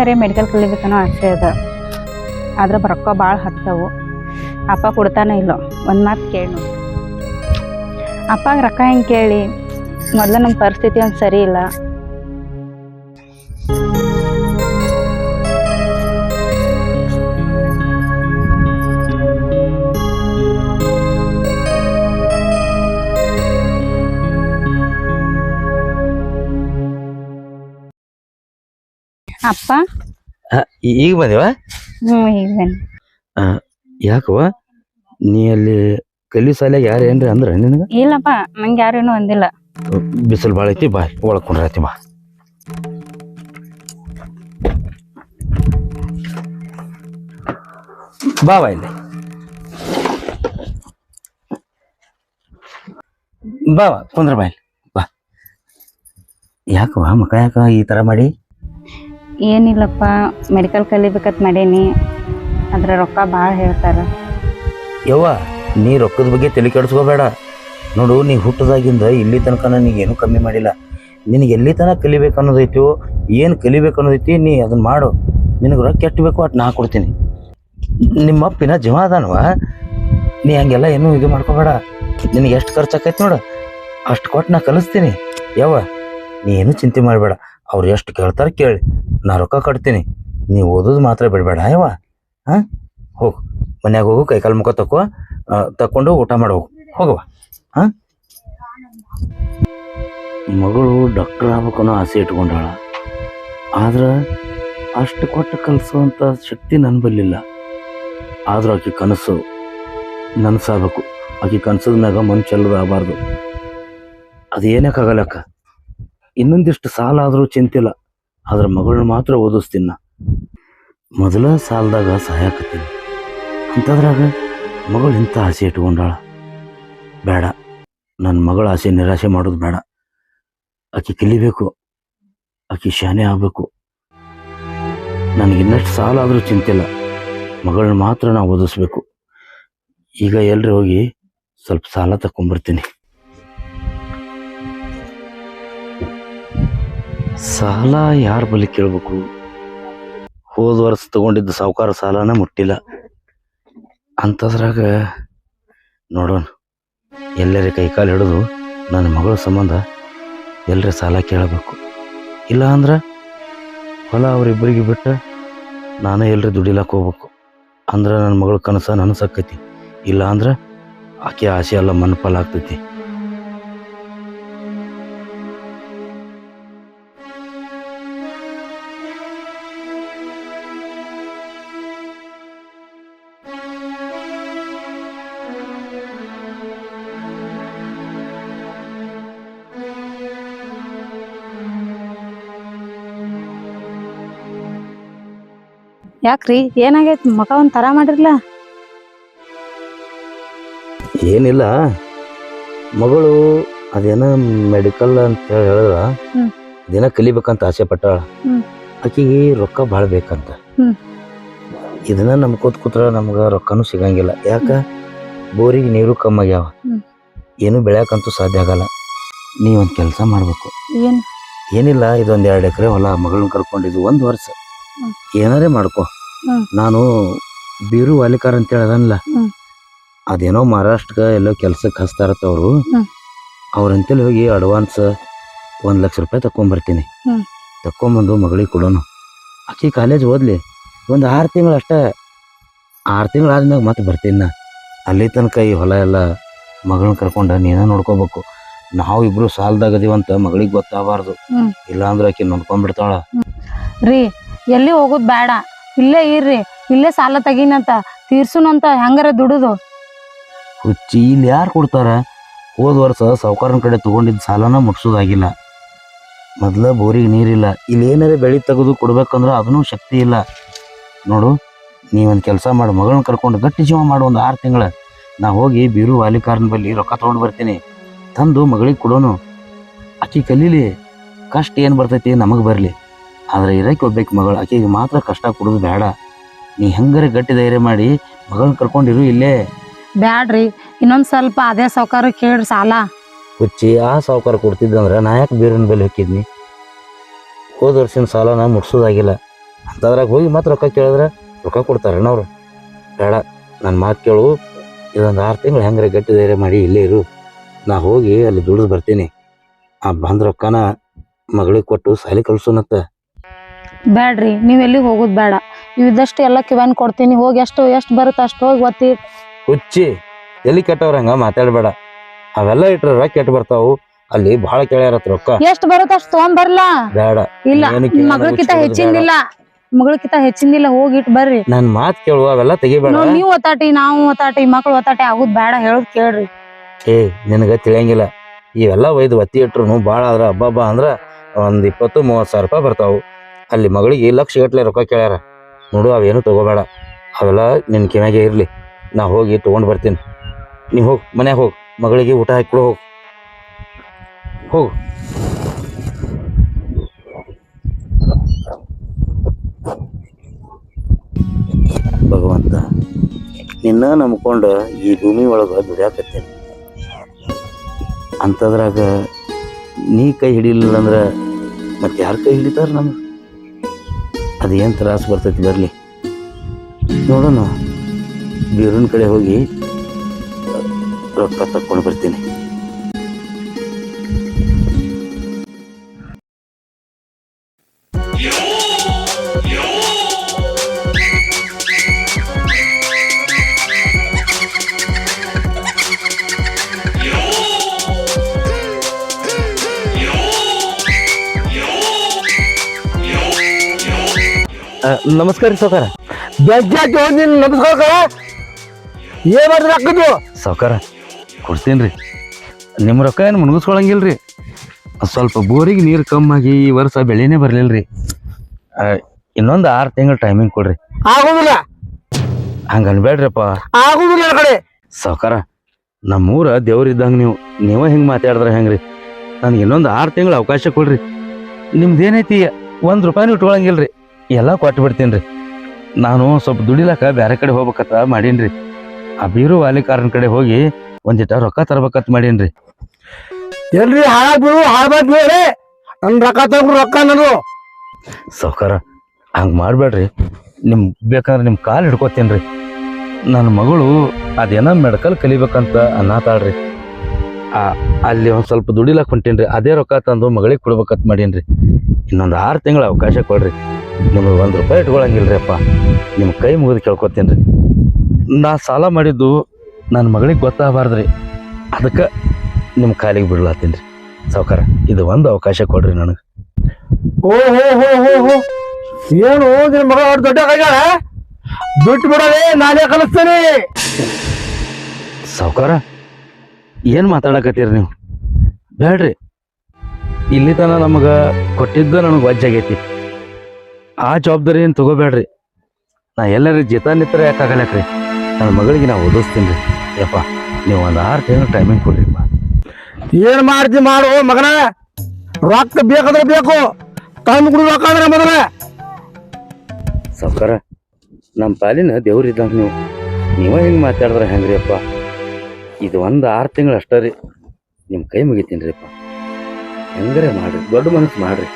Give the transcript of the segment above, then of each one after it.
ಹೆಂಗಾರೆ medical ಕಲಿಬೇಕನ್ನೋ ಆಸೆ ಅದ ಆದ್ರೆ ರೊಕ್ಕ ಭಾಳ ಹತ್ತವು. ಅಪ್ಪ ಕೊಡ್ತಾನೆ ಇಲ್ಲ. ಒಂದು ಮಾತು ಕೇಳಿ. ಅಪ್ಪಾಗ ರೊಕ್ಕ ಹೆಂಗೆ ಕೇಳಿ? ಮೊದಲು ನಮ್ಮ ಪರಿಸ್ಥಿತಿ ಒಂದು ಸರಿ ಇಲ್ಲ. ಅಪ್ಪ? ಈಗ ಬಂದೇವ? ಹ್ಞೂ ಈಗ ಬನ್ನಿ. ಯಾಕವ ನೀ ಅಲ್ಲಿ ಕಲಿ ಸಾಲಾಗ ಯಾರು ಏನ್ರಿ ಅಂದ್ರ ನಿನಗ? ಇಲ್ಲಪ್ಪ ನಂಗೆ ಯಾರೇನು ಅಂದಿಲ್ಲ. ಬಿಸಿಲು ಭಾಳ ಐತಿ ಬಾ ಒಳಕೊಂಡ್ರತಿ ಬಾ. ಬಾ ಬಾ ಇಲ್ಲಿ. ಬಾ ಬಾ ಕುಂದ್ರ ಬಾ ಇಲ್ಲಿ ಬಾ. ಯಾಕವ ಮಕ್ಕ ಯಾಕ ಈ ತರ ಮಾಡಿ? ಏನಿಲ್ಲಪ್ಪ ಮೆಡಿಕಲ್ ಕಲಿಬೇಕಂತ ಮಾಡೇನಿ. ಅದ್ರ ರೊಕ್ಕ ಭಾಳ ಹೇಳ್ತಾರೆ. ಯವ್ವ, ನೀ ರೊಕ್ಕದ ಬಗ್ಗೆ ತಲೆ ಕೆಡಿಸ್ಕೋಬೇಡ. ನೋಡು, ನೀ ಹುಟ್ಟದಾಗಿಂದ ಇಲ್ಲಿ ತನಕ ನನಗೇನು ಕಮ್ಮಿ ಮಾಡಿಲ್ಲ. ನಿನಗೆ ಎಲ್ಲಿ ತನಕ ಕಲಿಬೇಕು ಅನ್ನೋದೈತೋ, ಏನು ಕಲಿಬೇಕು ಅನ್ನೋದೈತಿ ನೀ ಅದನ್ನ ಮಾಡು. ನಿನಗೆ ರೊಕ್ಕ ಕೆಟ್ಟಬೇಕು ಅಟ್ ನಾ ಕೊಡ್ತೀನಿ. ನಿಮ್ಮ ಅಪ್ಪಿನ ಜೀವ ಅದಾನವ ನೀ ಹಂಗೆಲ್ಲ ಏನೂ ಇದು ಮಾಡ್ಕೋಬೇಡ. ನಿನಗೆ ಎಷ್ಟು ಖರ್ಚು ಆಕೈತಿ ನೋಡು. ಅಷ್ಟು ಕೊಟ್ಟು ನಾ ಕಲಿಸ್ತೀನಿ. ಯವ್ವ, ನೀ ಏನು ಚಿಂತೆ ಮಾಡಬೇಡ. ಅವ್ರು ಎಷ್ಟು ಕೇಳ್ತಾರೆ ಕೇಳಿ. ನಾ ರೊಕ್ಕ ಕಟ್ತೀನಿ. ನೀವು ಓದೋದು ಮಾತ್ರ ಬಿಡಬೇಡ ಅಯ್ಯವ ಹಾಂ? ಹೋಗು. ಮನ್ಯಾಗ ಹೋಗು, ಕೈಕಾಲು ಮುಖ ತಕೋ ತಕ್ಕೊಂಡು ಊಟ ಮಾಡಿ, ಹೋಗು. ಹೋಗವ ಹಾ? ಮಗಳು ಡಾಕ್ಟರ್ ಆಗ್ಬೇಕನ್ನೋ ಆಸೆ ಇಟ್ಕೊಂಡಾಳ. ಆದ್ರೆ ಅಷ್ಟು ಕೊಟ್ಟು ಕಲಿಸುವಂಥ ಶಕ್ತಿ ನನ್ನ ಬಲ್ಲಿಲ್ಲ. ಆದರೂ ಆಕೆ ಕನಸು ನನಸಾಗಬೇಕು. ಆಕೆ ಕನಸದ ಮ್ಯಾಗ ಮನ್ ಚೆಲ್ಲದಾಗಬಾರ್ದು ಅದು ಏನಕ್ಕಾಗಲ್ಲಕ್ಕ ಇನ್ನೊಂದಿಷ್ಟು ಸಾಲ ಆದರೂ ಚಿಂತಿಲ್ಲ. ಆದ್ರೆ ಮಗಳನ್ನ ಮಾತ್ರ ಓದಿಸ್ತೀನಿ ಮೊದಲ ಸಾಲದಾಗ ಸಹಾಯಕತ್ತೀನಿ. ಅಂಥದ್ರಾಗ ಮಗಳು ಇಂಥ ಆಸೆ ಇಟ್ಕೊಂಡಾಳ. ಬೇಡ. ನನ್ನ ಮಗಳ ಆಸೆ ನಿರಾಶೆ ಮಾಡೋದು ಬೇಡ. ಆಕೆ ಕಲಿಬೇಕು. ಆಕೆ ಶಾನೆ ಆಗಬೇಕು. ನನಗೆ ಇನ್ನಷ್ಟು ಸಾಲ ಆದರೂ ಚಿಂತಿಲ್ಲ. ಮಗಳನ್ನ ಮಾತ್ರ ನಾವು ಓದಿಸ್ಬೇಕು. ಈಗ ಎಲ್ಲರೂ ಹೋಗಿ ಸ್ವಲ್ಪ ಸಾಲ ತಕೊಂಡ್ಬರ್ತೀನಿ ಸಾಲ ಯಾರ ಬಳಿ ಕೇಳಬೇಕು? ಹೋದ ವರ್ಷ ತಗೊಂಡಿದ್ದ ಸಾವುಕಾರ ಸಾಲನ ಮುಟ್ಟಿಲ್ಲ. ಅಂಥದ್ರಾಗ ನೋಡೋಣ. ಎಲ್ಲರ ಕೈಕಾಲು ಹಿಡಿದು ನನ್ನ ಮಗಳ ಸಂಬಂಧ ಎಲ್ಲರ ಸಾಲ ಕೇಳಬೇಕು. ಇಲ್ಲ ಅಂದ್ರೆ ಹೊಲ ಅವರಿಬ್ಬರಿಗೆ ಬಿಟ್ಟು ನಾನು ಎಲ್ಲರೂ ದುಡಿಲಕ್ಕೆ ಹೋಗ್ಬೇಕು. ಅಂದ್ರೆ ನನ್ನ ಮಗಳ ಕನಸ ನನಸಕ್ಕೈತಿ ಇಲ್ಲ ಅಂದ್ರೆ ಆಕೆ ಆಸೆ ಎಲ್ಲ ಮನ್ಪಾಲ್ ಯಾಕ್ರಿ? ಏನಾಗೈತ್? ಮಕ ಒಂದ್ ತರ ಮಾಡಿರ್ಲ? ಏನಿಲ್ಲ. ಮಗಳು ಅದೇನ ಮೆಡಿಕಲ್ ಅಂತ ಹೇಳಿ ಹೇಳಿದ್ರ ಹ್ಮ್. ಅದೇನ ಕಲಿಬೇಕಂತ ಆಸೆ ಪಟ್ಟಾಳ. ಹ್ಮ್. ಆಕಿಗೆ ರೊಕ್ಕ ಭಾಳ ಬೇಕಂತ. ಇದನ್ನ ಇದನ್ನ ನಂಬ್ಕೋತ ಕೂತ್ರ ನಮ್ಗ ರೊಕ್ಕನೂ ಸಿಗಂಗಿಲ್ಲ. ಯಾಕ? ಬೋರಿಗೆ ನೀರು ಕಮ್ಮಿ ಆಗ್ಯಾವ ಹ್ಮ್. ಏನು ಬೆಳ್ಯಾಕಂತೂ ಸಾಧ್ಯ ಆಗಲ್ಲ. ನೀ ಒಂದ್ ಕೆಲಸ ಮಾಡ್ಬೇಕು. ಏನ್? ಏನಿಲ್ಲ ಇದೊಂದ್ ಎರಡು ಎಕರೆ ಹೊಲ ಮಗಳನ್ನ ಕರ್ಕೊಂಡಿದ್ದು ಒಂದ್ ವರ್ಷ. ಏನಾರೇ ಮಾಡ್ಕೋ. ನಾನು ಬೀರು ವಾಲಿಕಾರ್ ಅಂತ ಹೇಳದನ್ಲ. ಅದೇನೋ ಮಹಾರಾಷ್ಟ್ರಕ್ಕೆ ಎಲ್ಲೋ ಕೆಲ್ಸಕ್ಕೆ ಹಚ್ತಾರತ್ತ ಅವರು. ಅವ್ರಂತೇಳಿ ಹೋಗಿ ಅಡ್ವಾನ್ಸ್ ಒಂದ್ ಲಕ್ಷ ರೂಪಾಯಿ ತಕೊಂಬರ್ತೀನಿ. ತಕೊಂಬಂದು ಮಗಳಿಗೆ ಕೊಡೋನು. ಆಕಿ ಕಾಲೇಜ್ ಓದ್ಲಿ. ಒಂದು ಆರು ತಿಂಗಳು ಅಷ್ಟೇ. ಆರು ತಿಂಗಳು ಆದ್ಮೇಲೆ ಮತ್ತೆ ಬರ್ತೀನಿ ನಾ. ಅಲ್ಲಿ ತನಕ ಈ ಹೊಲ ಎಲ್ಲ ಮಗಳನ್ನ ಕರ್ಕೊಂಡ ನೀನ ನೋಡ್ಕೋಬೇಕು. ನಾವು ಇಬ್ರು ಸಾಲದಾಗ ಅದೀವಂತ ಮಗಳಿಗೆ ಗೊತ್ತಾಗಬಾರ್ದು. ಇಲ್ಲಾಂದ್ರೆ ಆಕೆ ನೋಡ್ಕೊಂಡ್ಬಿಡ್ತಾಳ ಆಕಿ ನೊಂದ್ಕೊಂಡ್ಬಿಡ್ತಾಳ ರೀ ಎಲ್ಲಿ ಹೋಗೋದು ಬೇಡ. ಇಲ್ಲೇ ಇರ್ರಿ, ಇಲ್ಲೇ ಸಾಲ ತೆಗೀನಂತ, ತೀರ್ಸುನಂತ ಹೆಂಗಾರ ದುಡುದು? ಹುಚ್ಚಿ, ಇಲ್ಲಿ ಯಾರು ಕೊಡ್ತಾರ? ಹೋದ ವರ್ಷ ಸಾವುಕಾರನ ಕಡೆ ತಗೊಂಡಿದ್ದ ಸಾಲನ ಮುಟ್ಸೋದಾಗಿಲ್ಲ. ಮೊದ್ಲ ಬೋರಿಗೆ ನೀರಿಲ್ಲ. ಇಲ್ಲಿ ಏನಾರ ಬೆಳೆ ತೆಗೆದು ಕೊಡ್ಬೇಕಂದ್ರೆ ಅದನ್ನೂ ಶಕ್ತಿ ಇಲ್ಲ. ನೋಡು ನೀ ಒಂದು ಕೆಲಸ ಮಾಡು, ಮಗಳನ್ನ ಕರ್ಕೊಂಡು ಗಟ್ಟಿ ಜೀವ ಮಾಡು ಒಂದು ಆರು ತಿಂಗಳ. ನಾ ಹೋಗಿ ಬೀರು ವಾಲಿಕಾರನ ಬಳಿ ರೊಕ್ಕ ತೊಗೊಂಡು ಬರ್ತೀನಿ. ತಂದು ಮಗಳಿಗೆ ಕೊಡೋನು. ಆಕಿ ಕಲೀಲಿ, ಕಷ್ಟ ಏನು ಬರ್ತೈತಿ ನಮಗೆ ಬರಲಿ. ಆದ್ರೆ ಇರೋಕೆ ಒಬ್ಬೇಕು ಮಗಳು ಆಕೆಗೆ ಮಾತ್ರ ಕಷ್ಟ ಕೊಡೋದು ಬೇಡ. ನೀ ಹೆಂಗಾರ ಗಟ್ಟಿ ಧೈರ್ಯ ಮಾಡಿ ಮಗಳನ್ನ ಕರ್ಕೊಂಡಿರು ಇಲ್ಲೇ. ಬ್ಯಾಡ್ರಿ ಇನ್ನೊಂದು ಸ್ವಲ್ಪ ಅದೇ ಸಾವುಕಾರ ಕೇಳ್ರಿ ಸಾಲ. ಹುಚ್ಚಿ ಆ ಸಾವುಕಾರ ಕೊಡ್ತಿದ್ದಂದ್ರೆ ನಾ ಯಾಕೆ ಬೇರನ ಬೆಲೆ ಹಾಕಿದ್ನಿ ಹೋದ ವರ್ಷದ ಸಾಲನ ಮುಟ್ಸೋದಾಗಿಲ್ಲ. ಅಂತದ್ರಾಗ ಹೋಗಿ ಮತ್ತೆ ರೊಕ್ಕ ಕೇಳಿದ್ರೆ ರೊಕ್ಕ ಕೊಡ್ತಾರೇನ ಅವ್ರು? ಬೇಡ ನನ್ನ ಮಾತು ಕೇಳು. ಇದೊಂದು ಆರು ತಿಂಗಳು ಹೆಂಗ್ರೆ ಗಟ್ಟಿ ಧೈರ್ಯ ಮಾಡಿ ಇಲ್ಲೇ ಇರು. ನಾ ಹೋಗಿ ಅಲ್ಲಿ ದುಡಿದು ಬರ್ತೀನಿ. ಆ ಬಂದ ರೊಕ್ಕನ ಮಗಳಿಗೆ ಕೊಟ್ಟು ಸಾಲಿ ಕಳ್ಸೋನತ್ತ ಬ್ಯಾಡ್ರಿ ನೀವ್ ಎಲ್ಲಿ ಹೋಗುದ್ ಬೇಡ. ಇದಷ್ಟು ಎಲ್ಲ ಕಿವನ್ ಕೊಡ್ತೀನಿ ಹೋಗಿ ಎಷ್ಟು ಎಷ್ಟು ಬರುತ್ತೆ ಅಷ್ಟು ಹೋಗಿ ಒತ್ತಿ ಹುಚ್ಚಿ ಎಲ್ಲಿ ಕೆಟ್ಟವ್ರ ಹಂಗ ಮಾತಾಡಬೇಡ. ಅವೆಲ್ಲ ಇಟ್ರ ಕೆಟ್ಟ ಬರ್ತಾವು ಅಲ್ಲಿ ಬಹಳ ಕೇಳ್ಯಾರತ್ ರೊಕ್ಕ. ಎಷ್ಟು ಬರುತ್ತೆ ಅಷ್ಟು ತಗೊಂಬರ್ಲಾ ಬೇಡ ಇಲ್ಲ ಏನು ಕೇಳಲ್ಲ, ಮಗಳಕಿತ ಹುಚ್ಚು ಹೆಚ್ಚಿಂದಿಲ್ಲ ಹೆಚ್ಚಿಂದಿಲ್ಲ ಹೋಗಿ ಇಟ್ ಬರ್ರಿ. ನನ್ ಮಾತ್ ಕೇಳು ಅವೆಲ್ಲ ತೆಗಿಬೇಡ. ನೋಡ್ ನೀವ್ ಒತ್ತಾಟಿ ನಾವು ಒತ್ತಾಟಿ ಮಕ್ಳು ಒತ್ತಾಟಿ ಆಗುದ್ ಬೇಡ ಹೇಳೋದ್ ಕೇಳ್ರಿ. ಏ ನಿನಗ ತಿಳಿಯಂಗಿಲ್ಲ. ಇವೆಲ್ಲ ಒಯ್ದು ಒತ್ತಿ ಇಟ್ರು ಬಾಳ ಆದ್ರ ಹಬ್ಬ ಅಂದ್ರ ಒಂದ್ ಇಪ್ಪತ್ತು ಮೂವತ್ ಸಾವಿರ ರೂಪಾಯಿ ಬರ್ತಾವು. ಅಲ್ಲಿ ಮಗಳಿಗೆ ಲಕ್ಷ ಗಟ್ಟಲೆ ರೊಕ್ಕ ಕೇಳ್ಯಾರ. ನೋಡು, ಅವೇನು ತಗೋಬೇಡ. ಅವೆಲ್ಲ ನಿನ್ನ ಕಿವ್ಯಾಗೆ ಇರಲಿ. ನಾ ಹೋಗಿ ತೊಗೊಂಡು ಬರ್ತೀನಿ. ನೀ ಹೋಗಿ ಮನೆಗೆ ಹೋಗಿ. ಮಗಳಿಗೆ ಊಟ ಹಾಕಿಕೊಡು ಹೋಗಿ. ಹೋಗು. ಭಗವಂತ, ನಿನ್ನ ನಂಬ್ಕೊಂಡು ಈ ಭೂಮಿ ಒಳಗೆ ದುಡಿಯಾಕತ್ತೇನೆ. ಅಂಥದ್ರಾಗ ನೀ ಕೈ ಹಿಡಿಲಿಲ್ಲ ಅಂದ್ರೆ ಮತ್ತೆ ಯಾರು ಕೈ ಹಿಡಿತಾರೆ ನಮ್ಗೆ? ಅದೇನು ತ್ರಾಸು ಬರ್ತೈತಿ ಬರಲಿ. ನೋಡೋಣ. ಬೀರೂನ್ ಕಡೆ ಹೋಗಿ ರೊಕ್ಕ ತಕ್ಕೊಂಡು ಬರ್ತೀನಿ. ನಮಸ್ಕಾರ ರೀ ಸಾವ್ಕಾರ. ಬೆಜ್ಜಾಕಿ ಹೋಗಿ ನಮಸ್ಕಾರ? ಏನ್ ಮಾಡಿದ್ರೆ ಹಾಕಿದ್ದು ಸಾವ್ಕಾರ ಕೊಡ್ತೀನಿ ರೀ. ನಿಮ್ಮ ರೊಕ್ಕ ಏನು ಮುಣಗಿಸ್ಕೊಳಂಗಿಲ್ಲ ರೀ ಸ್ವಲ್ಪ ಬೋರಿಗೆ ನೀರು ಕಮ್ಮಾಗಿ ಈ ವರ್ಷ ಬೆಳೆನೇ ಬರಲಿಲ್ಲ ರೀ ಇನ್ನೊಂದು ಆರು ತಿಂಗಳು ಟೈಮಿಂಗ್ ಕೊಡ್ರಿ. ಆಗುದಿಲ್ಲ. ಹಂಗ ಅನ್ಬೇಡ್ರಪ್ಪ ಆಗುದಿಲ್ಲ ಕಡೆ. ಸಾವ್ಕಾರ ನಮ್ಮೂರ ದೇವ್ರ ಇದ್ದಂಗೆ ನೀವು ನೀವ ಹಿಂಗೆ ಮಾತಾಡಿದ್ರೆ ಹೆಂಗ್ರಿ? ನನಗೆ ಇನ್ನೊಂದು ಆರು ತಿಂಗಳ ಅವಕಾಶ ಕೊಡ್ರಿ. ನಿಮ್ದು ಏನೈತಿ ಒಂದು ರೂಪಾಯಿನೂ ಇಟ್ಕೊಳಂಗಿಲ್ಲ ರೀ ಎಲ್ಲ ಕೊಟ್ಟು ಬಿಡ್ತೀನಿ ರೀ. ನಾನು ಸ್ವಲ್ಪ ದುಡಿಲಕ್ಕ ಬೇರೆ ಕಡೆ ಹೋಗ್ಬೇಕತ್ತ ಮಾಡೀನಿ ರೀ. ಆ ಬೀರು ವಾಲಿಕಾರನ ಕಡೆ ಹೋಗಿ ಒಂದಿಟ ರೊಕ್ಕ ತರ್ಬೇಕತ್ ಮಾಡೀನಿ ರೀ. ಎಲ್ರಿ ಹಾಳಾಗ್ ಬಿಡು ಬೇರೆ ನನ್ ರೊಕ್ಕ ತಗೊಂಡು ರೊಕ್ಕ ನಾನು. ಸೌಕಾರ ಹಂಗೆ ಮಾಡಬೇಡ್ರಿ. ನಿಮ್ ಬೇಕಂದ್ರೆ ನಿಮ್ಮ ಕಾಲು ಹಿಡ್ಕೊತೀನಿ ರೀ. ನನ್ನ ಮಗಳು ಅದೇನೋ ಮೆಡಿಕಲ್ ಕಲಿಬೇಕಂತ ಅನ್ನತಾಳ್ರಿ ಆ ಅಲ್ಲಿ ಒಂದು ಸ್ವಲ್ಪ ದುಡಿಲಕ್ಕೆ ಹೊಂಟೀನಿ ಅದೇ ರೊಕ್ಕ ತಂದು ಮಗಳಿಗೆ ಕೊಡ್ಬೇಕಂತ ಮಾಡೀನಿ ರೀ. ಇನ್ನೊಂದು ಆರು ತಿಂಗಳ ಅವಕಾಶ ಕೊಡ್ರಿ. ನಿಮಗೆ ಒಂದು ರೂಪಾಯಿ ಇಟ್ಕೊಳಂಗಿಲ್ರಿ ಅಪ್ಪ ನಿಮ್ಮ ಕೈ ಮುಗಿದು ಕೇಳ್ಕೊತೀನಿ ರೀ ನಾ ಸಾಲ ಮಾಡಿದ್ದು ನನ್ನ ಮಗಳಿಗೆ ಗೊತ್ತಾಗಬಾರ್ದು ರೀ ಅದಕ್ಕೆ ನಿಮ್ಮ ಕಾಲಿಗೆ ಬಿಡ್ಲಾತೀನಿ ರೀ ಸಾವ್ಕಾರ ಇದು ಒಂದು ಅವಕಾಶ ಕೊಡ್ರಿ ನನಗೆ. ಓ ಹೋ ಹೋ ಹೋ ಹೋ ಏನು ನಿಮ್ಮ ಮಗ ಅವ್ರ ದೊಡ್ಡ ಕೈಗಾರ? ಬಿಟ್ಟು ಬಿಡಲೇ ನಾನೇ ಕಲಿಸ್ತೇನೆ. ಸಾವ್ಕಾರ ಏನು ಮಾತಾಡಕತ್ತೀರಿ ನೀವು? ಬೇಡ್ರಿ ಇಲ್ಲಿ ತನ ನಮಗೆ ಕೊಟ್ಟಿದ್ದು ನನಗೆ ವಜ್ಜಾಗೈತಿ ಆ ಜವಾಬ್ದಾರಿ ಏನು ತಗೋಬೇಡ್ರಿ? ನಾ ಎಲ್ಲರೂ ಜಿತ ನಿತ್ರ ನನ್ನ ಮಗಳಿಗೆ ನಾ ಓದಿಸ್ತೀನಿ ರೀ. ಯಪ್ಪ ನೀವು ಒಂದು ಆರು ತಿಂಗಳು ಟೈಮಿಂಗ್ ಕೊಡ್ರಿಪ್ಪ ಏನು ಮಾಡ್ತಿ ಮಾಡು ಮಗನ? ರೊಕ್ಕ ಬೇಕಾದ್ರೆ ಬೇಕು ತಂದು ಕುಡಿ ರೊಕ್ಕ ಅಂದ್ರೆ ಮೊದಲ. ಸಾವ್ಕಾರ ನಮ್ಮ ಪಾಲಿನ ದೇವ್ರಿದ್ದಂಗೆ ನೀವು. ನೀವೇ ಹಿಂಗೆ ಮಾತಾಡಿದ್ರೆ ಹೆಂಗ್ರಿ ಅಪ್ಪ ಇದು ಒಂದು ಆರು ತಿಂಗಳು ಅಷ್ಟೇ ರೀ. ನಿಮ್ಮ ಕೈ ಮುಗಿತೀನಿ ರೀ ಅಪ್ಪ ಹೆಂಗ್ರೆ ಮಾಡ್ರಿ ದೊಡ್ಡ ಮನಸ್ಸು ಮಾಡ್ರಿ.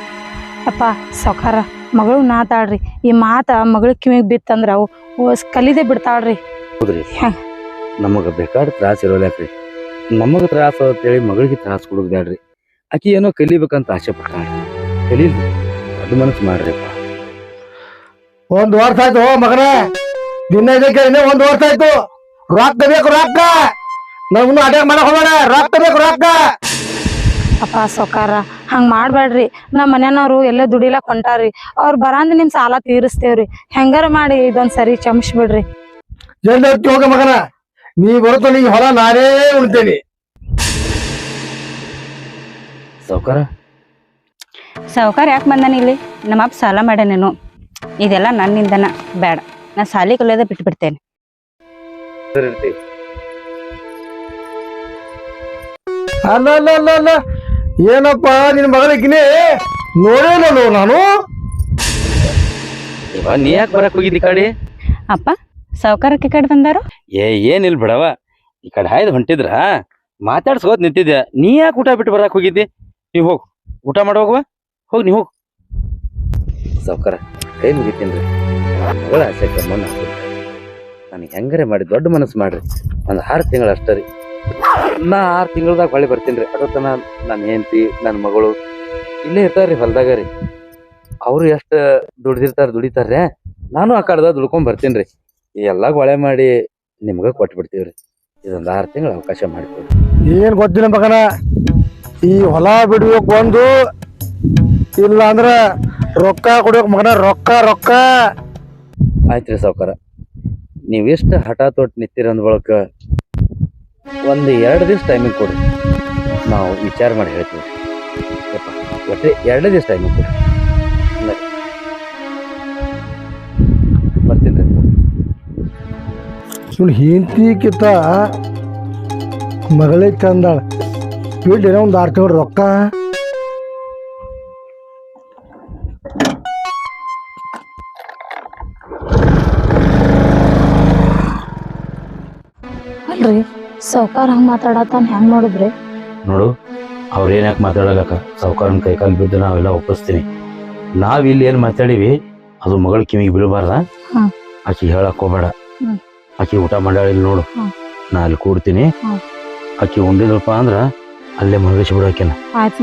ಅಪ್ಪ ಸೌಕಾರ ಮಗಳು ನಾತಾಳ್ರಿ. ಈ ಮಾತ ಮಗಳ ಕಿವಿಗೆ ಬಿತ್ತಂದ್ರ ಅವು ಓಸ್ ಕಲಿದೆ ಬಿಡ್ತಾಳ್ರಿ. ಹೌದ್ರಿ. ನಮಗ ಬೇಕಾದ ತ್ರಾಸ ಇರೋಲ್ಯಾಕ್ರಿ. ನಮಗ ತ್ರಾಸ ಅಂತೇಳಿ ಮಗಳಿಗೆ ತ್ರಾಸ ಕೊಡೋದು ಬೇಡ್ರಿ ಆಕಿ ಏನೋ ಕಲಿಬೇಕಂತ ಆಸೆ ಪಟ್ಟಾಳ್ರಿ ಕಲೀಲಿ ಅದು ಮನಸ್ಸು ಮಾಡ್ರಿಪ್ಪ. ಒಂದ್ ವರ್ಷ ಆಯ್ತು ಮಗನ. ದಿನ ಇದಕ್ಕೆ ಇನ್ನೇ ಒಂದ್ ವರ್ಷ ಆಯ್ತು. ರೊಕ್ಕ ಬೇಕು ರೊಕ್ಕ. ನಮ್ನು ಅಡಿಗೆ ಮಾಡಕ್ ಹೋಗೋಣ ರೊಕ್ಕ ಬೇಕು ರೊಕ್ಕ. ಅಪ್ಪ ಸೌಕಾರ ಹಂಗ್ ಮಾಡ್ಬೇಡ್ರಿ ನಮ್ಮ ಮನೆಯವ್ರು ಎಲ್ಲ ದುಡಿಲಕ್ ಹೊಂಟಾರ್ರಿ. ಅವ್ರ ಬರಾಂದ ನಿಮ್ ಸಾಲ ತೀರಿಸ್ತೇವ್ರಿ. ಹೆಂಗಾರ ಮಾಡಿ ಇದೊಂದ್ ಸರಿ ಚಮಸ್ಬಿಡ್ರಿ. ಹೋಗ ಮಗನ. ನೀ ಬರುತ್ತ ನೀ ಹೊಲ ನಾನೇ ಉಳ್ತೇನೆ ಸಾವುಕಾರ? ಸಾವುಕಾರ ಯಾಕೆ ಬಂದಾನ ಇಲ್ಲಿ? ನಮ್ಮಪ್ಪ ಸಾಲ ಮಾಡ್ಯಾನೇನು. ಇದೆಲ್ಲ ನನ್ನಿಂದನ. ಬೇಡ ನಾ ಸಾಲಿ ಕಲಿಯೋದ ಬಿಟ್ಬಿಡ್ತೇನೆ. ಅಲ್ಲ ಅಲ್ಲ ಅಲ್ಲ ಅಲ್ಲ ಏನಪ್ಪ ನಿನ್ ಮಗಳಿಗಿನೇ ನೋಡೇನಲ್ಲ ನಾನು? ಇವ ನೀ ಯಾಕೆ ಬರಕ್ ಹೋಗಿದ್ದಿ ಈ ಕಡೆ? ಅಪ್ಪ ಸಾವುಕಾರಕ್ಕೆ ಕಡೆ ಬಂದಾರು? ಏ ಏನಿಲ್ಲ ಬಿಡವ. ಈ ಕಡೆ ಹಾಯ್ದು ಹೊಂಟಿದ್ರ? ಮಾತಾಡ್ಸ್ಕೋತ್ ನಿಂತಿದ್ದೆ ನೀ ಯಾಕೆ ಊಟ ಬಿಟ್ಟು ಬರಕ್ ಹೋಗಿದ್ದಿ? ನೀವ್ ಹೋಗ್. ಊಟ ಮಾಡಿ ಹೋಗುವ ಹೋಗ್ ನೀ ಹೋಗು. ಸಾವ್ಕಾರ ಕೈ ಮುಗಿತೀನಿ ಮಗಳ ಆಸೆ ಮಣ್ಣು ನನಗೆ ಹೆಂಗಾರೆ ಮಾಡಿ ದೊಡ್ಡ ಮನಸ್ಸು ಮಾಡ್ರಿ. ಒಂದು ಆರು ತಿಂಗಳು ಅಷ್ಟೇ ರೀ. ನಾ ಆರು ತಿಂಗಳದಾಗ ಹೊಳ್ಳಿ ಬರ್ತೀನಿ ರೀ. ತನ ನನ್ನ ಹೆಂಡತಿ ನನ್ನ ಮಗಳು. ಇಲ್ಲೇ ಇರ್ತಾರೆ ರೀ ಹೊಲ್ದಾಗ ರೀ. ಅವರು ಎಷ್ಟು ದುಡ್ದಿರ್ತಾರೆ ದುಡಿತಾರೆ ನಾನು ಆ ಕಡೆದಾಗ ದುಡ್ಕೊಂಡ್ ಬರ್ತೀನಿ ರೀ. ಎಲ್ಲ ಗೊಳೆ ಮಾಡಿ ನಿಮ್ಗೆ ಕೊಟ್ಬಿಡ್ತೀವಿ ರೀ ಇದೊಂದು ಆರು ತಿಂಗಳು ಅವಕಾಶ ಮಾಡಿಕೊಡಿ. ಏನು ಗೊತ್ತಿಲ್ಲ ಮಗನ? ಈ ಹೊಲ ಬಿಡಬೇಕು ಒಂದು ಇಲ್ಲ ಅಂದ್ರೆ ರೊಕ್ಕ ಕೊಡ್ಬೇಕು ಮಗನ ರೊಕ್ಕ ರೊಕ್ಕ. ಆಯ್ತು ರೀ ಸಾವ್ಕಾರ. ನೀವು ಎಷ್ಟು ಹಠ ತೊಟ್ಟು ನಿಂತೀರ ಅಂದ ಬಳಕ ಒಂದು ಎರಡು ದಿವ್ಸ ಟೈಮಿಂಗ್ ಕೊಡಿ. ನಾವು ವಿಚಾರ ಮಾಡಿ ಹೇಳ್ತೀವಿ. ಯಪ್ಪ ಒಟ್ಟೆ ಎರಡು ದಿವ್ಸ ಟೈಮಿಂಗ್ ಕೊಡಿ. ಇವಳು ರೀ. ಇವ್ನು ಹಿಂತಿಕಿತ ಮಗಳೇ ಚಂದಾಳ ಬಿಡ್ಲೇನೋ ಒಂದು ಆರು ತಿಂಗಳು ರೊಕ್ಕ. ಸಾವ್ಕಾರ ಹಂಗೆ ಮಾತಾಡತಾನ ಹೆಂಗ್ ನೋಡಿದ್ರಿ? ನೋಡು ಅವ್ರು ಏನಕ್ಕೆ ಮಾತಾಡಲಕ್ಕ? ಸಾವುಕಾರನ ಕೈಕಾಲು ಬಿದ್ದು ನಾವೆಲ್ಲ ಒಪ್ಪಿಸ್ತೀನಿ. ನಾವ್ ಇಲ್ಲಿ ಏನು ಮಾತಾಡೀವಿ ಅದು ಮಗಳ ಕಿವಿಗೆ ಬೀಳಬಾರ್ದ? ಹ್ಮ್. ಆಕಿ ಹೇಳಕ್ ಹೋಗ್ಬೇಡ. ಹ್ಮ್. ಆಕಿ ಊಟ ಮಾಡಾಳ ಇಲ್ಲಿ ನೋಡು. ಹ್ಮ್. ನಾ ಅಲ್ಲಿ ಕೂಡ್ತೀನಿ. ಹ್ಮ್. ಆಕಿ ಉಂಡಿದ್ರಪ್ಪ ಅಂದ್ರ ಅಲ್ಲೇ ಮಲಗಿಸಿ ಬಿಡು ಆಕಿನ ಆಯ್ತು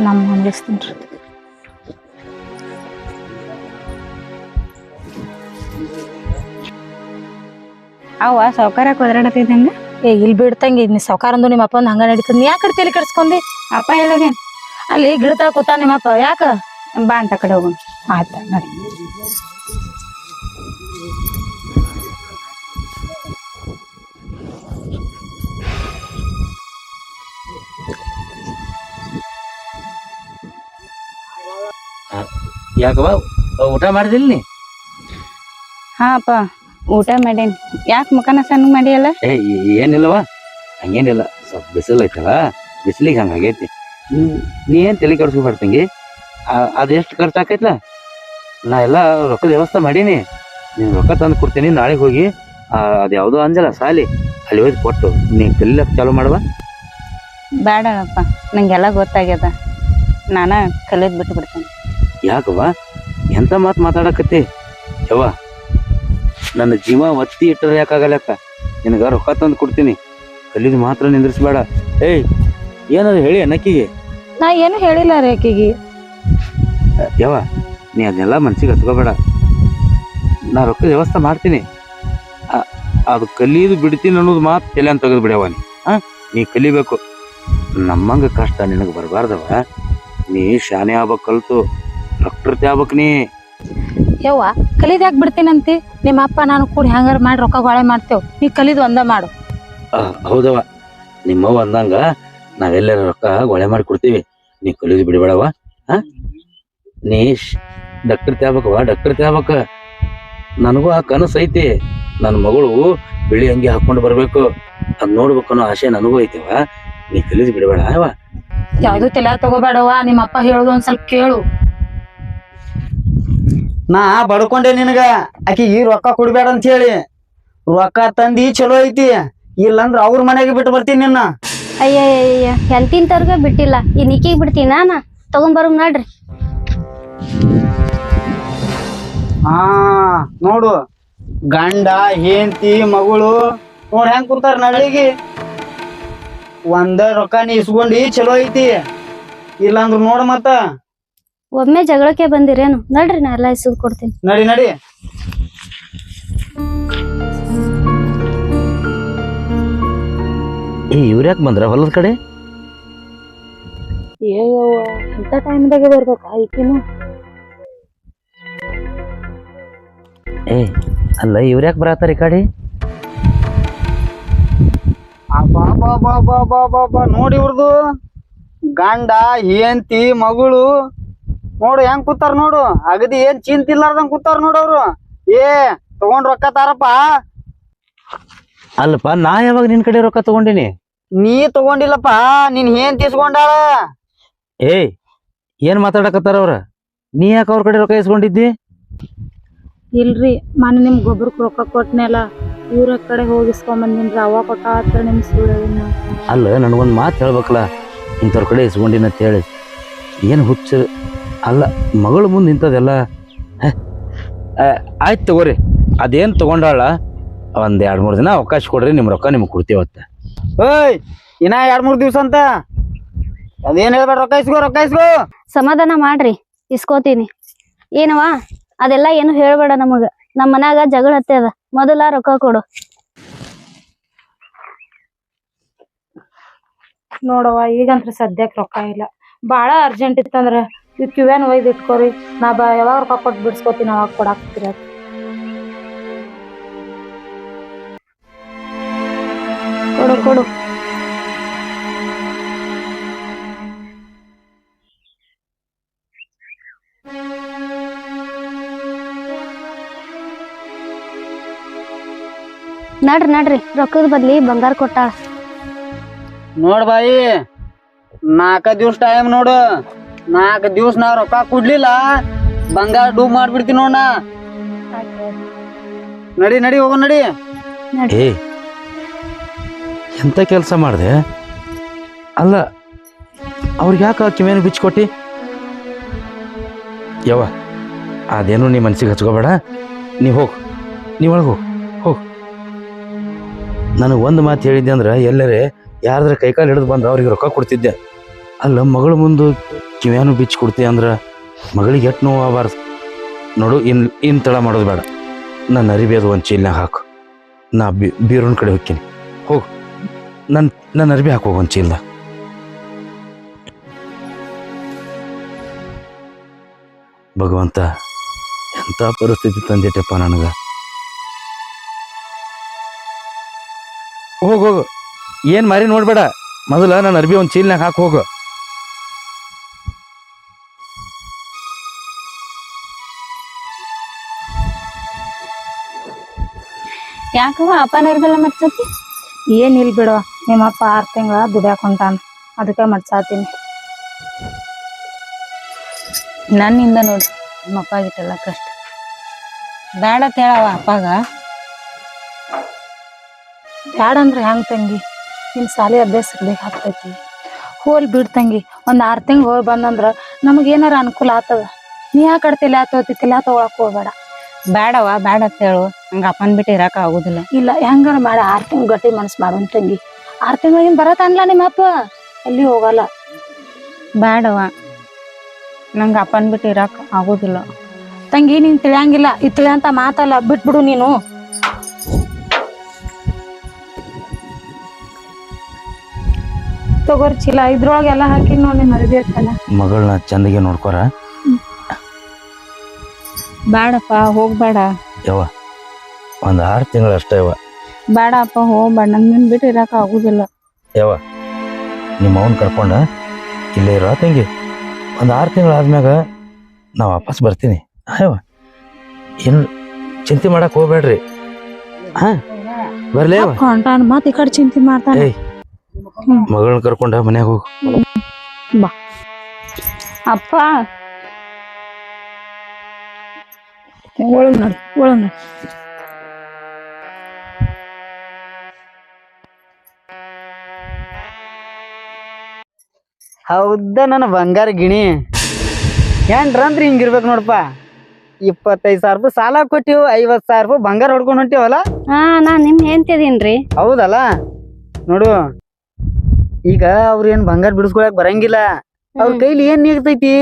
ಅವ ಸಾವ್ಕಾರ ಕುದ್ರಾಡತ್ತಿದ್ದಂಗ ಏ ಇಲ್ಲಿ ಬಿಡ್ತಂಗಿ ನೀ ಸಾವ್ಕಾರಂದು ನಿಮ್ಮ ಅಪ್ಪಂದು ಹಂಗ ನಡೀತದ. ನೀ ಯಾಕೆ ತಲೆ ಕೆಡ್ಸ್ಕೊಂಡಿ ಅಪ್ಪ ಎಲ್ಲೋಗ್ಯಾನ ಅಲ್ಲಿ ಗಿಡತಾಳ ಕೂತ ನಿಮ್ಮ ಅಪ್ಪ ಯಾಕ? ಬಾ ಅಂತ ಕಡೆ ಹೋಗೋಣ. ಆಯ್ತ ನಡಿ. ಯಾಕವ ಊಟ ಮಾಡಿದಿಲ್ಲ ನೀ? ಹಾ ಅಪ್ಪ. ಊಟ ಮಾಡೇನಿ ಯಾಕೆ ಮುಖನ ಸಣ್ಣ ಮಾಡಿಯಲ್ಲ? ಏ ಏನಿಲ್ಲವಾ ಹಂಗೇನಿಲ್ಲ. ಸ್ವಲ್ಪ ಬಿಸಿಲು ಐತಲ್ಲ ಬಿಸಿಲಿಗೆ ಹಂಗಾಗೈತಿ ಆಗೈತಿ. ನೀ ಏನು ತಲೆ ಕೆಡ್ಸ್ಕೊಬಾರ್ದಂಗಿ ಅದೆಷ್ಟು ಖರ್ಚಾಕೈತ್ಲ ನಾ ಎಲ್ಲ ರೊಕ್ಕದ ವ್ಯವಸ್ಥೆ ಮಾಡೀನಿ. ನೀನು ರೊಕ್ಕ ತಂದು ಕೊಡ್ತೀನಿ ನಾಳೆಗೆ ಹೋಗಿ. ಅದು ಯಾವುದೋ ಅಂಜಲ್ಲ ಸಾಲಿ. ಅಲ್ಲಿ ಹೋಗಿ ಕೊಟ್ಟು. ನೀ ಕಲಿಲಕ್ಕೆ ಚಾಲು ಮಾಡುವ. ಬೇಡಪ್ಪ ನಂಗೆಲ್ಲ ಗೊತ್ತಾಗ್ಯದ. ನಾನು ಕಲಿದ್ ಬಿಟ್ಟು ಬಿಡ್ತೇನೆ ಯಾಕವ್ವ? ಎಂತ ಮಾತು ಮಾತಾಡಕತ್ತಿ? ಯವ್ವ ನನ್ನ ಜೀವ ಒತ್ತಿ ಇಟ್ಟರೆ ಯಾಕಾಗಲ್ಲಕ್ಕ ನಿನಗೆ ರೊಕ್ಕ ತಂದು ಕೊಡ್ತೀನಿ. ಕಲಿದು ಮಾತ್ರ ನಿಂದ್ರಿಸ್ಬೇಡ. ಏಯ್ ಏನಾದ್ರು ಹೇಳಿ ಅನ್ನಕ್ಕಿಗೆ ನಾ ಏನು ಹೇಳಿಲ್ಲ ರೀ ಆಕಿಗೆ ಯವ್ವ ನೀ ಅದನ್ನೆಲ್ಲ ಮನ್ಸಿಗೆ ಹತ್ಕೋಬೇಡ. ನಾ ರೊಕ್ಕ ವ್ಯವಸ್ಥೆ ಮಾಡ್ತೀನಿ. ಆ- ಅದು ಕಲಿಯೋದು ಬಿಡ್ತೀನಿ ಅನ್ನೋದು ಮಾತು ತಲೆ ಅಂತ ತೆಗೆದು ಬಿಡವ ನೀ. ಆ ನೀ ಕಲಿಬೇಕು. ನಮ್ಮಂಗ ಕಷ್ಟ ನಿನಗೆ ಬರಬಾರ್ದವ ನೀ ಶಾನೆ ಆಗ್ಬೇಕು ಕಲ್ತು ಡಾಕ್ಟರ್ ಆಗ್ಬೇಕು ನೀ. ಯವ್ವ ಕಲಿದ್ ಯಾಕೆ ಬಿಡ್ತೀನಂತಿ? ನಿಮ್ಮ ಅಪ್ಪ ನಾನು ಕೂಡಿ ಹ್ಯಾಂಗಾರ ಮಾಡಿ ರೊಕ್ಕ ಗೋಳೆ ಮಾಡ್ತೇವ್. ನೀ ಕಲಿದ್ ಒಂದ ಮಾಡು. ಹೌದವ ನಿಮ್ಮವ್ವ ಅಂದಂಗ ನಾವೆಲ್ಲರ ರೊಕ್ಕ ಗೊಳೆ ಮಾಡಿ ಕೊಡ್ತೀವಿ. ನೀ ಕಲಿದ್ ಬಿಡಬೇಡವ ಹಾ ನೀ ಡಾಕ್ಟರ್ ತೇಬೇಕವ ಡಾಕ್ಟರ್ ತೇಬೇಕ ನನಗೂ ಆ ಕನಸು ಐತಿ. ನನ್ನ ಮಗಳು ಬಿಳಿ ಅಂಗಿ ಹಾಕೊಂಡು ಬರ್ಬೇಕು. ಅದ್ ನೋಡ್ಬೇಕು ಅನ್ನೋ ಆಸೆ ನನಗೂ ಐತಿವ ನೀ ಕಲಿದ್ ಬಿಡಬೇಡ ಯಾವ್ದು ತಲೆ ತಗೋಬೇಡವ್ವ. ನಿಮ್ಮ ಅಪ್ಪ ಹೇಳೋದು ಒಂದ್ ಸ್ವಲ್ಪ ಕೇಳು. ನಾ ಬಡ್ಕೊಂಡೆ ನಿನಗ. ಆಕಿ ಈ ರೊಕ್ಕ ಕೊಡ್ಬೇಡ ಅಂತ ಹೇಳಿ. ರೊಕ್ಕ ತಂದಿ ಚಲೋ ಐತಿ. ಇಲ್ಲಂದ್ರ ಅವ್ರ ಮನೆಗೆ ಬಿಟ್ಟು ಬರ್ತೀನಿ ನಿನ್ನ. ಅಯ್ಯಯ್ಯ ಎಂತಿಂತವ್ರಿಗೂ ಬಿಟ್ಟಿಲ್ಲ. ಈ ನಿಕ್ಕಿಗೆ ಬಿಡ್ತೀನಿ ನಾನ. ತಗೊಂಬರು ನೋಡ್ರಿ. ಹಾ ನೋಡು. ಗಂಡ ಹೆಂಡತಿ ಮಗಳು ನೋಡ್ ಹೆಂಗ್ ಕುಂತಾರ ನಳ್ಳಿಗೆ ಒಂದ ರೊಕ್ಕ ನೀ ಇಸ್ಕೊಂಡಿ ಚಲೋ ಐತಿ. ಇಲ್ಲಂದ್ರ ನೋಡ್ ಮತ್ತ. ಒಮ್ಮೆ ಜಗಳಕ್ಕೆ ಬಂದಿರೇನು? ನಡ್ರಿ ನಾ ಎಲ್ಲ ಹೆಸರು ಕೊಡ್ತೀನಿ. ನಡಿ ನಡಿ. ಏ ಇವ್ರ ಯಾಕೆ ಬಂದ್ರ ಹೊಲದ ಕಡೆ? ಏಯವ್ವ ಇಂಥ ಟೈಮ್ದಾಗೆ ಬರ್ಬೇಕಾ ಈಕಿನು ಏ ಅಲ್ಲ ಇವ್ರ ಯಾಕೆ ಬರತ್ತಾರ ಈ ಕಡೆ? ನೋಡಿ ಇವ್ರದು. ಗಂಡ ಹೆಂಡತಿ ಮಗಳು ನೋಡು ಹೆಂಗ್ ಕೂತಾರ ನೋಡು? ಅಗದಿ ಏನ್ ಚಿಂತ ಇಲ್ಲಾರ್ದಂಗ್ ಕೂತಾರ ನೋಡು ಅವ್ರು. ಏ ತಗೊಂಡ್ ರೊಕ್ಕ ತಾರಪ್ಪ. ಅಲ್ಲಪ್ಪ ನಾ ಯಾವಾಗ ನಿನ್ ಕಡೆ ರೊಕ್ಕ ತಗೊಂಡಿನಿ? ನೀ ತಗೊಂಡಿಲ್ಲಪ್ಪ ನಿನ್ ಏನ್ ತಿಸ್ಕೊಂಡಾಳ ಏಯ್ ಏನ್ ಮಾತಾಡಕತ್ತಾರ ಅವ್ರ? ನೀ ಯಾಕ ಅವ್ರ ಕಡೆ ರೊಕ್ಕ ಇಸ್ಕೊಂಡಿದ್ದಿ? ಇಲ್ರಿ ಮನೆ ನಿಮ್ ಗೊಬ್ಬರಕ್ಕೆ ರೊಕ್ಕ ಕೊಟ್ನೆಲ್ಲ ಊರ ಕಡೆ ಹೋಗಿಸ್ಕೊಂಬಂದಿನ್ರಿ ಅವ ಕೊಟ್ಟ ನಿಮ್ ಸುಳ್ಳು ಅಲ್ಲ ನನಗೊಂದು ಮಾತು ಹೇಳ್ಬೇಕಲ್ಲ ಇಂಥವ್ರ ಕಡೆ ಇಸ್ಕೊಂಡಿನ ಅಂತ ಹೇಳಿ. ಏನು ಹುಚ್ಚ? ಅಲ್ಲ ಮಗಳ ಮುಂದೆ ನಿಂತದೆಲ್ಲ? ಆಯ್ತು ತಗೋರಿ. ಅದೇನು ತಗೊಂಡಾಳ? ಒಂದು ಎರಡು ಮೂರು ದಿನ ಅವಕಾಶ ಕೊಡ್ರಿ ನಿಮ್ಮ ರೊಕ್ಕ ನಿಮ್ಗೆ ಕೊಡ್ತೀವತ್ತ ಓಯ್ ಇನ್ನ ಎರಡು ಮೂರು ದಿವಸ ಅಂತ? ಅದೇನು ಹೇಳ್ಬೇಡ ರೊಕ್ಕ ಇಸ್ಕೋ ರೊಕ್ಕ ಇಸ್ಕೋ. ಸಮಾಧಾನ ಮಾಡ್ರಿ ಇಸ್ಕೋತೀನಿ. ಏನವಾ ಅದೆಲ್ಲ ಏನು ಹೇಳ್ಬೇಡ ನಮಗ. ನಮ್ಮ ಮನ್ಯಾಗ ಜಗಳ ಹತ್ತದ ಮೊದಲ ರೊಕ್ಕ ಕೊಡು. ನೋಡವ್ವ ಈಗಂತ್ರ ಸದ್ಯಕ್ಕೆ ರೊಕ್ಕ ಇಲ್ಲ. ಭಾಳ ಅರ್ಜೆಂಟ್ ಇತ್ತಂದ್ರ ಈ ಕಿವ್ಯಾನ್ ಒಯ್ದು ಇಟ್ಕೋರಿ ನಾ ಬಾ ಯಾವಾಗ ರೊಕ್ಕ ಕೊಟ್ಟು ಬಿಡ್ಸ್ಕೊತೀನಿ ಅವಾಗ ಕೊಡಾಕ್ತೀರ ಕೊಡು ಕೊಡು ನಡ್ರಿ ನಡ್ರಿ ರೊಕ್ಕದ ಬದ್ಲಿ ಬಂಗಾರ ಕೊಟ್ಟಾಳ ನೋಡ್ ಬಾಯಿ ನಾಲ್ಕ ದಿವ್ಸ ಟೈಮ್ ನೋಡು ನಾಲ್ಕ ದಿವಸ ನಾ ರೊಕ್ಕ ಕೊಡ್ಲಿಲ್ಲ, ಬಂಗಾರ ಡೂಬ್ ಮಾಡ್ಬಿಡ್ತೀನಿ ನೋಡ ನಡಿ ನಡಿ, ಹೋಗೋ, ನಡಿ. ಎಂಥ ಕೆಲಸ ಮಾಡಿದೆ? ಅಲ್ಲ, ಅವ್ರಿಗೆ ಯಾಕೆ ಬಿಚ್ಚಿ ಬಿಚ್ಕೊಟ್ಟಿ? ಯವ್ವ, ಅದೇನು ನೀ ಮನ್ಸಿಗೆ ಹಚ್ಕೋಬೇಡ. ನೀ ಹೋಗು, ನೀ ಒಳಗೆ ಹೋಗು ಹೋಗು. ನನಗೆ ಒಂದು ಮಾತು ಹೇಳಿದ್ದೆ ಅಂದ್ರೆ ಎಲ್ಲರೇ ಯಾರಾದ್ರೂ ಕೈಕಾಲು ಹಿಡಿದು ಬಂದು ಅವ್ರಿಗೆ ರೊಕ್ಕ ಕೊಡ್ತಿದ್ದೆ. ಅಲ್ಲ, ಮಗಳ ಮುಂದೆ ಕಿವ್ಯಾನು ಬಿಚ್ಚಿ ಕೊಡ್ತೀಯ ಅಂದ್ರೆ ಮಗಳಿಗೆ ಎಟ್ಟು ನೋವು ಆಗಬಾರ್ದು. ನೋಡು, ಇನ್ ಇನ್ ತಳ ಮಾಡೋದು ಬೇಡ. ನನ್ನ ಅರಿಬಿ ಅದು ಒಂದು ಚೀಲ್ನಾಗ ಹಾಕು. ನಾ ಬಿ, ಬೀರೂನ್ ಕಡೆ ಹೋಗ್ತೀನಿ. ಹೋಗು. ನನ್ನ ನನ್ನ ಅರಿಬಿ ಹಾಕೋ ಒಂದು ಚೀಲ್ದ. ಭಗವಂತ ಎಂಥ ಪರಿಸ್ಥಿತಿ ತಂದಿಟ್ಟಪ್ಪ ನನಗೆ? ಹೋಗು ಹೋಗು. ಏನು ಮಾರಿ ನೋಡಬೇಡ. ಮೊದಲು ನನ್ನ ಅರ್ಬಿ ಒಂದು ಚೀಲ್ನಾಗ ಹಾಕಿ ಹೋಗು. ಯಾಕವ್ವ? ಅಪ್ಪನವ್ರಿಗೆಲ್ಲ ಮರ್ಸತಿ ಏನಿಲ್ಲ ಬಿಡವ ನಿಮ್ಮಪ್ಪ ಆರು ತಿಂಗಳ ದುಡ್ಯಾಕ್ ಹೊಂಟಾನ. ಅದಕ್ಕೆ ಮಾಡ್ಸಾತೀನಿ. ನನ್ನಿಂದ ನೋಡು. ನಮ್ಮ ಅಪ್ಪಾಗಿಟ್ಟೆಲ್ಲ ಕಷ್ಟ. ಬೇಡ ತೇಳವ ಅಪ್ಪಾಗ. ಬ್ಯಾಡ ಅಂದ್ರೆ ಹೆಂಗ್ ತಂಗಿ? ನಿನ್ ಸಾಲಿ ಅಭ್ಯಾಸಕ್ಕೆ ಬೇಕಾಗ್ತೈತಿ. ಹೋಲ್ ಬಿಡ್ ತಂಗಿ. ಒಂದ್ ಆರ್ ತಿಂಗ್ ಹೋಗಿ ಬಂದಂದ್ರ ನಮಗೇನಾರ ಅನುಕೂಲ ಆತದ. ನೀ ಯಾಕೆ ತಲೆ ಆತೋತಿ ತಲೆ ತಗೊಳಕ್ ಹೋಗ್ಬೇಡ. ಬೇಡವ? ಬೇಡ ಹೇಳು. ಹಂಗ ಅಪ್ಪನ್ ಬಿಟ್ಟು ಇರಾಕ ಆಗುದಿಲ್ಲ. ಇಲ್ಲ ಹೆಂಗಾರ ಮಾಡ? ಆರ್ ತಿಂಗ್ ಗಟ್ಟಿ ಮನಸ್ ಮಾಡೋನ್ ತಂಗಿ. ಆರ್ ಬರತ್ತ ಅನ್ಲ ನಿಮ್ಮ ಅಪ್ಪ? ಅಲ್ಲಿ ಹೋಗಲ್ಲ. ಬೇಡವ? ನಂಗೆ ಅಪ್ಪನ್ ಬಿಟ್ಟು ಇರಾಕ ಆಗುದಿಲ್ಲ. ತಂಗಿ ನೀನ್ ತಿಳಿಯಂಗಿಲ್ಲ. ಈ ತಿಳಿಯಂತ ಮಾತಲ್ಲ ಬಿಟ್ಬಿಡು ನೀನು. ತಗೋರ್ ಚೀಲ ಇದ್ರೊಳಗೆಲ್ಲ ಹಾಕಿ ನೋಡಿ ಮರಿಬೇಕಲ್ಲ ಇರ್ತಲ್ಲ ಮಗಳನ್ನ ಚಂದಗೆ ನೋಡ್ಕೊರ? ಬೇಡಪ್ಪ ಹೋಗ್ಬೇಡ ಯವ್ವ ಒಂದು ಆರು ತಿಂಗಳು ಅಷ್ಟೇ ಯವ್ವ. ಬೇಡ. ಅಪ್ಪ ಹೋಗ್ಬೇಡ ನನ್ ಬಿಟ್ಟು ಇರಕ ಆಗುದಿಲ್ಲ. ಯವ್ವ ನಿಮ್ಮ ಅವನ್ ಕರ್ಕೊಂಡ ಇಲ್ಲೇ ಇರೋ ತಂಗಿ. ಒಂದು ಆರು ತಿಂಗಳು ಆದ್ಮ್ಯಾಗ ನಾ ವಾಪಸ್ ಬರ್ತೀನಿ. ಯವ್ವ ಏನು ಚಿಂತೆ ಮಾಡಕ್ ಹೋಗ್ಬೇಡ್ರಿ. ಹಾ ಬರ್ಲೇ ಯವ್ವ. ಹೊಂಟಾನ ಮತ್ ಈ ಕಡೆ ಚಿಂತೆ ಮಾಡ್ತಾನೆ. ಏಯ್ ಮಗಳನ್ನ ಕರ್ಕೊಂಡ ಮನ್ಯಾಗ ಹೋಗು. ಅಪ್ಪ ಒಳಗ್ ನೋಡಿ ಒಳಗ್ ನೋಡಿ. ಹೌದ ನನ್ನ ಬಂಗಾರ ಗಿಣಿ. ಹೆಂಡ್ರಂದ್ರ ಹಿಂಗಿರ್ಬೇಕು ನೋಡಪ್ಪ. ಇಪ್ಪತ್ತೈದು ಸಾವಿರ ರೂಪಾಯಿ ಸಾಲ ಕೊಟ್ಟಿವು ಐವತ್ ಸಾವಿರ ರೂಪಾಯಿ ಬಂಗಾರ ಹೊಡ್ಕೊಂಡು ಹೊಂಟಿವಲ್ಲ? ಹಾ ನಾ ನಿಮ್ ಹೆಂಡ್ತಿದೀನ್ರಿ ಹೌದಲ್ಲ? ನೋಡು ಈಗ ಅವ್ರ ಏನ್ ಬಂಗಾರ ಬಿಡಿಸ್ಕೊಳಕ್ ಬರಂಗಿಲ್ಲ. ಅವ್ರ ಕೈಲಿ ಏನ್ ನೀಗ್ತೈತಿ?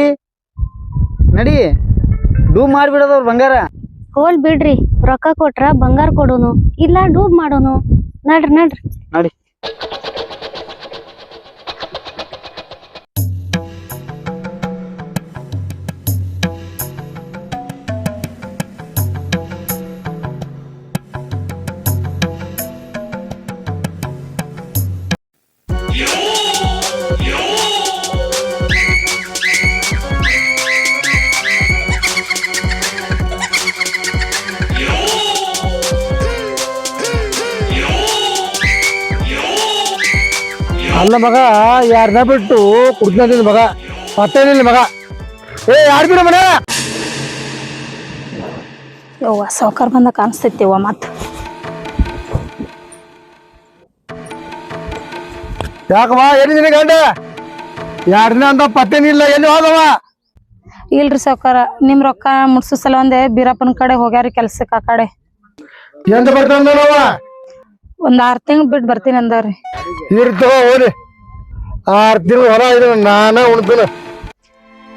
ನಡಿ. ಡೂ ಮಾಡ್ಬಿಡೋದವ್ರ ಬಂಗಾರ. ಹೋಲ್ ಬಿಡ್ರಿ ರೊಕ್ಕ ಕೊಟ್ರ ಬಂಗಾರ ಕೊಡೋನು ಇಲ್ಲ ಡೂಬ್ ಮಾಡೋನು. ನಡ್ರಿ ನಡ್ರಿ. ನಡಿ. ಅಲ್ಲ ಮಗ ಯಾರನ್ನ ಬಿಟ್ಟು ಕುಡ್ದಿನ ಮಗ? ಮತ್ತೆ ಮಗ? ಏ ಯಾರು ಬಿಡ ಮನೆ? ಯವ್ವ ಸೌಕರ್ ಬಂದ ಕಾಣಿಸ್ತೈತಿ ಯವ್ವ ಮತ್ ಯಾಕಮ್ಮ ಎಲ್ಲಿ ನಿನ್ನ ಗಂಡ? ಯಾರನ್ನ ಅಂತ ಪತ್ತೇನಿಲ್ಲ ಎಲ್ಲಿ ಹೋದವ? ಇಲ್ರಿ ಸೌಕರ್ ನಿಮ್ ರೊಕ್ಕ ಮುಟ್ಸೋ ಸಲ ಒಂದೇ ಬೀರಪ್ಪನ ಕಡೆ ಹೋಗ್ಯಾರಿ ಕೆಲ್ಸಕ್ಕೆ ಆ ಕಡೆ. ಎಂತ ಬರ್ತಾನ ನಾವ ಒಂದ್ ಆರ್ ತಿಂಗ್ ಬಿಟ್ಟು ಬರ್ತೀನಿ ಅಂದಾರ್ರಿ ಇರ್ತವ ಆರ್ ತಿಂಗಳು ಹೊಲ ಇದ್ರೆ ನಾನ ಉಣ್ತೀನಿ.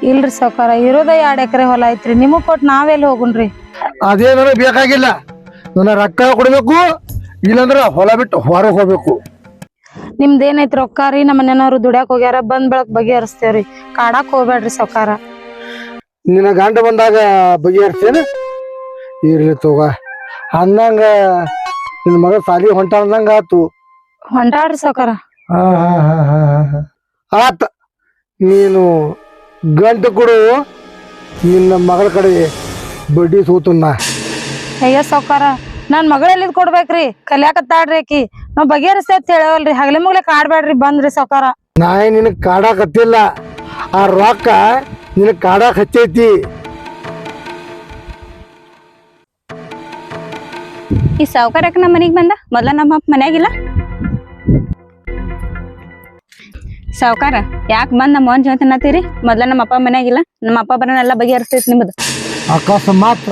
ಇಲ್ರಿ ಸಾವ್ಕಾರ ಇರೋದ ಎರಡ್ ಎಕರೆ ಹೊಲ ಐತ್ರಿ. ನಿಮಗ್ ಕೊಟ್ಟು ನಾವೆಲ್ಲಿ ಹೋಗುಣ್ರಿ? ಅದೇ ನನಗೆ ಬೇಕಾಗಿಲ್ಲ. ನನ್ನ ರೊಕ್ಕ ಕೊಡ್ಬೇಕು ಇಲ್ಲಂದ್ರೆ ಹೊಲ ಬಿಟ್ಟು ಹೊರಗೆ ಹೋಗ್ಬೇಕು. ನಿಮ್ದ್ ಏನೈತಿ ರೊಕ್ಕ ರೀ? ನಮ್ಮ ಮನೆಯವ್ರು ದುಡ್ಯಾಕ್ ಹೋಗ್ಯಾರ ಬಂದ್ ಬೆಳಕ್ ಬಗೆಹರಿಸ್ತೇವ್ರಿ ಕಾಡಾಕ್ ಹೋಗ್ಬೇಡ್ರಿ ಸಾವ್ಕಾರ. ನಿನ್ನ ಗಂಡ ಬಂದಾಗ ಬಗೆಹರಿಸ್ತೇನೆ ಇರ್ಲಿ ತಗೋ. ಅಂದಂಗ ನಿನ್ನ ಮಗ ಸಾಲಿ ಹೊಂಟಾಡ್ದಂಗ ಆತು. ಹೊಂಟಾಡ್ರಿ ಸಾವ್ಕಾರ. ಆತ ನೀನು ಗಂಟು ಕೊಡು ನಿನ್ನ ಮಗಳ ಕಡೆ ಬಡ್ಡಿ ಸೂತನ್ನ ಅಯ್ಯ ಸಾವ್ಕಾರ ನನ್ ಮಗಳ ಎಲ್ಲಿದ್ ಕೊಡ್ಬೇಕ್ರಿ? ಕಲ್ಯಾಕತ್ತಾಡ್ರಿ ಆಕಿ. ನಾವ್ ಬಗೆಹರಿಸ್ತೇವ್ ಅಂತ ಹೇಳವಲ್ರಿ. ಹಗಲೆ ಮುಗ್ಲೆ ಕಾಡ್ಬೇಡ್ರಿ ಬಂದ್ರಿ ಸಾವ್ಕಾರ. ನಾಯಿ ನಿನಗೆ ಕಾಡಾಕತ್ತಿಲ್ಲ ಆ ರೊಕ್ಕ ನಿನಗೆ ಕಾಡಾಕ ಹಚ್ಚೈತಿ. ಈ ಸಾವ್ಕಾರಕ್ಕೆ ನಮ್ಮ ಮನೆಗೆ ಬಂದ? ಮೊದ್ಲ ನಮ್ಮ ಅಪ್ಪ ಮನ್ಯಾಗಿಲ್ಲ? ಸಾವ್ಕಾರ ಯಾಕೆ ಬಂದ್ ನಮ್ಮ ಅವನ್ ಜೊತೆ ಅನ್ನತ್ತೀರಿ ಮೊದ್ಲ ನಮ್ಮ ಅಪ್ಪ ಮನ್ಯಾಗಿಲ್ಲ. ನಮ್ಮ ಅಪ್ಪ ಬರೋನೆಲ್ಲ ಬಗೆಹರಿಸ್ತೈತಿ ನಿಮ್ಮದು ಅಕಸ್ಮಾತ್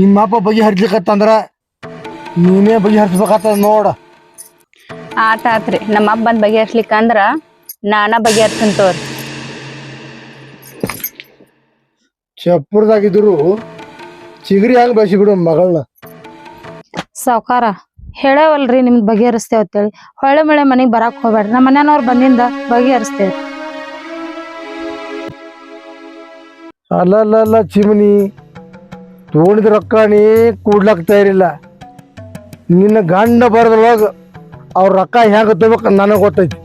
ನಿಮ್ಮ ಅಪ್ಪ ಬಗೆಹರಿಸ್ಲಿಕ್ಕಂದ್ರ ನೀನೇ ಬಗೆಹರಿಸ್ಬೇಕಾಗ್ತದ ನೋಡ. ಆತ ಆತ್ರಿ ನಮ್ಮ ಅಪ್ಪ ಬಂದ್ ಬಗೆಹರಿಸ್ಲಿಕ್ಕ ಅಂದ್ರ ನಾನ ಬಗೆಹರ್ಸನ್ ತೋರಿ. ಚಪ್ಪರ್ದಾಗಿದ್ರು ಚಿಗರಿ ಹಂಗ ಬೆಳೆಸಿ ಬಿಡು ಮಗಳನ್ನ ಸಾವ್ಕಾರ. ಹೇಳವಲ್ರಿ ನಿಮ್ದು ಬಗೆಹರಿಸ್ತೇವೆ ಅಂತೇಳಿ. ಹೊಳೆ ಮಳೆ ಮನೆಗೆ ಬರಾಕ್ ಹೋಗ್ಬೇಡ್ರಿ. ನಮ್ಮ ಮನೆಯವ್ರು ಬಂದಿಂದ ಬಗೆಹರಿಸ್ತೇವ್ ಅಲ್ಲಲ್ಲ ಚಿಮನಿ ತಗೊಂಡಿದ ರೊಕ್ಕ ನೀ ಕೂಡ್ಲಕ್ ತಯಾರಿಲ್ಲ. ನಿನ್ನ ಗಂಡ ಬರದ್ರೊಳಗ ಅವ್ರ ರೊಕ್ಕ ಹೆಂಗೆ ತಗೋಬೇಕು ನನಗೆ ಗೊತ್ತೈತಿ.